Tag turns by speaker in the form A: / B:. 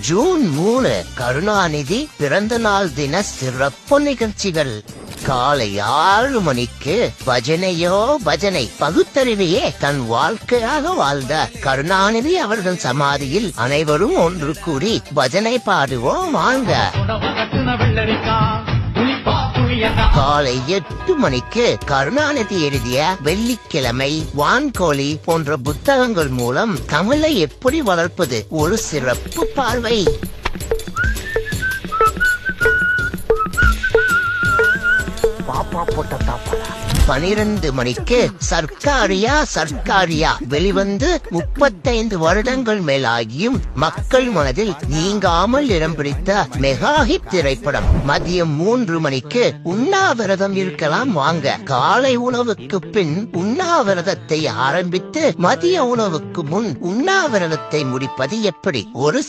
A: June மூணு கருணாநிதி பிறந்த நாள் தின சிறப்பு நிகழ்ச்சிகள். காலை ஆறு மணிக்கு பஜனையோ பஜனை பகுத்தறிவையே தன் வாழ்க்கையாக வாழ்ந்த கருணாநிதி அவர்கள் சமாதியில் அனைவரும் ஒன்று கூடி பஜனை பாடுவோம் வாங்க. காலை எட்டு மணிக்கு கருணாநிதி எழுதிய வெள்ளிக்கிழமை வான்கோழி போன்ற புத்தகங்கள் மூலம் தமிழை எப்படி வளர்ப்பது ஒரு சிறப்பு பார்வை. பாப்பா போட்ட தாப்பா பனிரெண்டு மணிக்கு சர்க்காரியா சர்க்காரியா. வெளிவந்து முப்பத்தைந்து வருடங்கள் மேலாகியும் மக்கள் மனதில் நீங்காமல் இடம் பிடித்த மெகா ஹிட் திரைப்படம். மதியம் மூன்று மணிக்கு உண்ணாவிரதம் இருக்கலாம் வாங்க. காலை உணவுக்கு பின் உண்ணாவிரதத்தை ஆரம்பித்து மதிய உணவுக்கு முன் உண்ணாவிரதத்தை முடிப்பது எப்படி? ஒரு